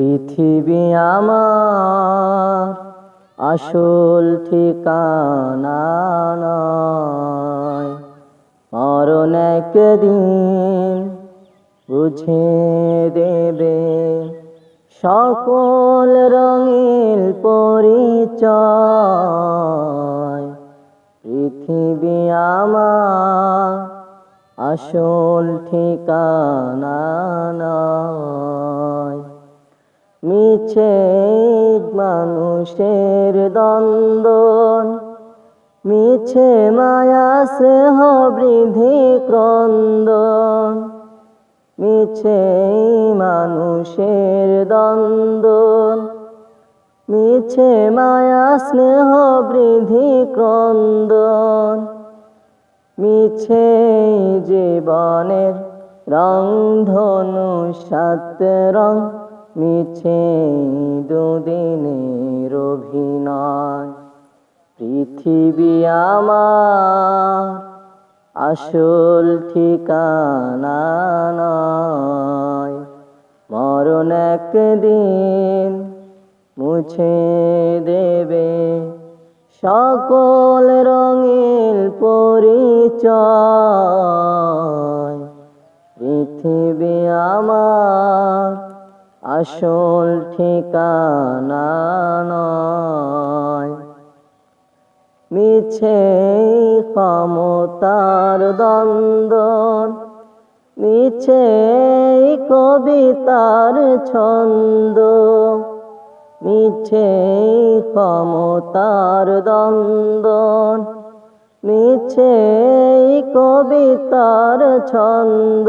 পৃথিবী আমার আসল ঠিকানা মরণ একদিন বুঝে দেবে। সকল রঙিল পরিচয়। পৃথিবী আমার আসল ঠিকানা নয়। মিছে মানুষের দ্বন্দ্বন মিছে মায়া স্নেহ বৃদ্ধি ক্রন্দন। মিছে মানুষের দ্বন্দ্বন মিছে মায়া স্নেহ বৃদ্ধি ক্রন্দন। মিছে জীবনের রং ধনু সাত রং মিছে দুদিনের অভিনয়। পৃথিবী আমার আসল ঠিকানা নয়। মরণ একদিন মুছে দেবে। সকল রঙিল পরিচয়। পৃথিবী আমার আসল ঠিকানা নয়। মিছে ক্ষমতার দ্বন্দ্বন মিছে কবিতার ছন্দ, মিছে ক্ষমতার দ্বন্দ্বন মিছে কবিতার ছন্দ।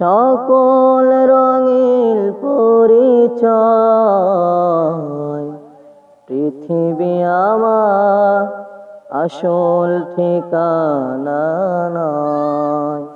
সকল রঙিল পরিচয়। পৃথিবী আমার আসল ঠিকানা নয়।